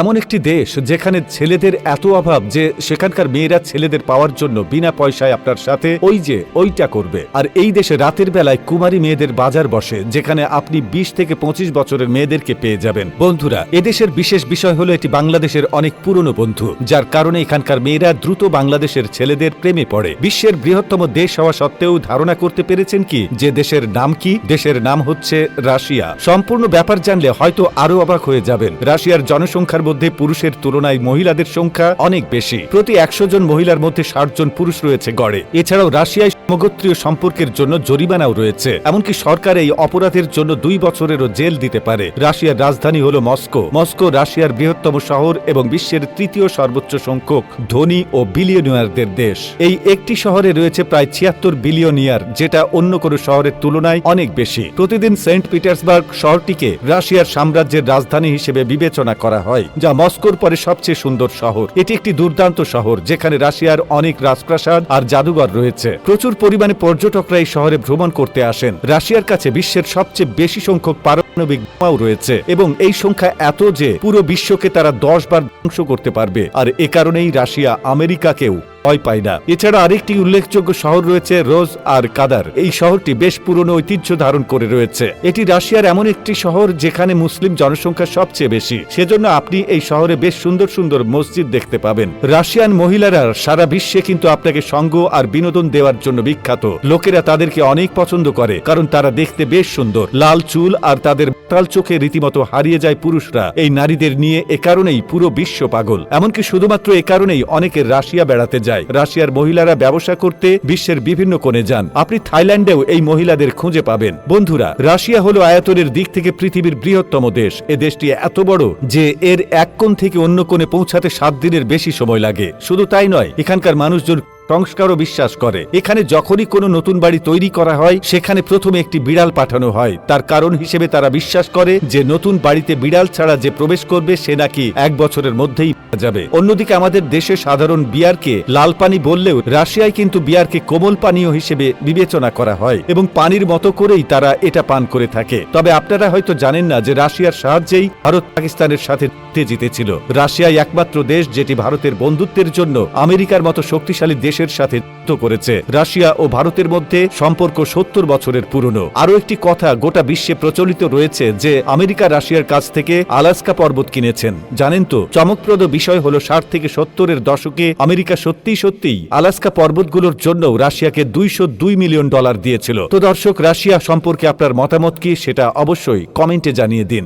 এমন একটি দেশ যেখানে ছেলেদের এত অভাব যে সেখানকার মেয়েরা ছেলেদের পাওয়ার জন্য বিনা পয়সায় আপনার সাথে ওই যে ওইটা করবে। আর এই দেশে রাতের বেলায় কুমারী মেয়েদের বাজার বসে, যেখানে আপনি বিশ থেকে পঁচিশ বছরের মেয়েদেরকে পেয়ে যাবেন। বন্ধুরা, এদেশের বিশেষ বিষয় হলো এটি বাংলাদেশের অনেক পুরনো বন্ধু, যার কারণে এখানকার মেয়েরা দ্রুত বাংলাদেশের ছেলেদের প্রেমে পড়ে। বিশ্বের বৃহত্তম দেশ হওয়া সত্ত্বেও ধারণা করতে পেরেছেন কি? যে দেশের নাম কি? দেশের নাম হচ্ছে রাশিয়া। সম্পূর্ণ ব্যাপার জানলে হয়তো আরও অবাক হয়ে যাবেন। রাশিয়ার জনসংখ্যার মধ্যে পুরুষের তুলনায় মহিলাদের সংখ্যা অনেক বেশি। প্রতি একশো জন মহিলার মধ্যে ষাট জন পুরুষ রয়েছে গড়ে। এছাড়াও রাশিয়ায় সমগোত্রীয় সম্পর্কের জন্য জরিমানাও রয়েছে। এমনকি সরকার এই অপরাধের জন্য দুই বছরেরও জেল দিতে পারে। রাশিয়ার রাজধানী হল মস্কো। মস্কো রাশিয়ার বৃহত্তম শহর এবং বিশ্বের তৃতীয় সর্বোচ্চ সংখ্যক ধনী ও বিলিয়নিয়ারদের দেশ। এই একটি শহরে রয়েছে প্রায় ছিয়াত্তর বিলিয়নিয়ার, যেটা অন্য কোনো শহরের তুলনায় অনেক বেশি। প্রতিদিন সেন্ট পিটার্সবার্গ শহরটিকে রাশিয়ার সাম্রাজ্যের রাজধানী হিসেবে বিবেচনা করা হয়। যা মস্কোর পরে সবচেয়ে সুন্দর শহর। এটি একটি দুর্দান্ত শহর, যেখানে রাশিয়ার অনেক রাজপ্রাসাদ আর জাদুঘর রয়েছে। প্রচুর পরিমাণে পর্যটকরা এই শহরে ভ্রমণ করতে আসেন। রাশিয়ার কাছে বিশ্বের সবচেয়ে বেশি সংখ্যক পারমাণবিক বোমাও রয়েছে এবং এই সংখ্যা এত যে পুরো বিশ্বকে তারা দশ বার ধ্বংস করতে পারবে। আর এ কারণেই রাশিয়া আমেরিকাকেও ভয় পায় না। এছাড়া আরেকটি উল্লেখযোগ্য শহর রয়েছে রোজ আর কাদার। এই শহরটি বেশ পুরনো ঐতিহ্য ধারণ করে রয়েছে। এটি রাশিয়ার এমন একটি শহর যেখানে মুসলিম জনসংখ্যা সবচেয়ে বেশি। সেজন্য আপনি এই শহরে বেশ সুন্দর সুন্দর মসজিদ দেখতে পাবেন। রাশিয়ান মহিলারা সারা বিশ্বে কিন্তু আপনাকে সঙ্গ আর বিনোদন দেওয়ার জন্য বিখ্যাত। লোকেরা তাদেরকে অনেক পছন্দ করে, কারণ তারা দেখতে বেশ সুন্দর। লাল চুল আর তাদের তাল চোখে রীতিমতো হারিয়ে যায় পুরুষরা। এই নারীদের নিয়ে এ কারণেই পুরো বিশ্ব পাগল। এমনকি শুধুমাত্র এ কারণেই অনেকে রাশিয়া বেড়াতে যায়। রাশিয়ার মহিলারা ব্যবসা করতে বিশ্বের বিভিন্ন কোণে যান। আপনি থাইল্যান্ডেও এই মহিলাদের খুঁজে পাবেন। বন্ধুরা, রাশিয়া হলো আয়তনের দিক থেকে পৃথিবীর বৃহত্তম দেশ। এ দেশটি এত বড় যে এর এক কোণ থেকে অন্য কোণে পৌঁছাতে সাত দিনের বেশি সময় লাগে। শুধু তাই নয়, এখানকার মানুষজন সংস্কারও বিশ্বাস করে। এখানে যখনই কোনো নতুন বাড়ি তৈরি করা হয়, সেখানে প্রথমে একটি বিড়াল পাঠানো হয়। তার কারণ হিসেবে তারা বিশ্বাস করে যে নতুন বাড়িতে বিড়াল ছাড়া যে প্রবেশ করবে, সে নাকি এক বছরের মধ্যেই যাবে। অন্যদিকে আমাদের দেশে সাধারণ বিয়ারকে লাল পানি বললেও রাশিয়ায় কিন্তু বিয়ারকে কোমল পানীয় হিসেবে বিবেচনা করা হয় এবং পানির মতো করেই তারা এটা পান করে থাকে। তবে আপনারা হয়তো জানেন না যে রাশিয়ার সাহায্যেই ভারত পাকিস্তানের সাথে জিতেছিল। রাশিয়াই একমাত্র দেশ যেটি ভারতের বন্ধুত্বের জন্য আমেরিকার মতো শক্তিশালী দেশের সাথে যুদ্ধ করেছে। রাশিয়া ও ভারতের মধ্যে সম্পর্ক সত্তর বছরের পুরনো। আরও একটি কথা, গোটা বিশ্বে প্রচলিত রয়েছে যে, আমেরিকা রাশিয়ার কাছ থেকে আলাস্কা পর্বত কিনেছেন। জানেন তো, চমকপ্রদ বিষয় হলো ষাট থেকে সত্তরের দশকে আমেরিকা সত্যিই সত্যিই আলাস্কা পর্বতগুলোর জন্য রাশিয়াকে দুইশো দুই মিলিয়ন ডলার দিয়েছিল। তো দর্শক, রাশিয়া সম্পর্কে আপনার মতামত কি সেটা অবশ্যই কমেন্টে জানিয়ে দিন।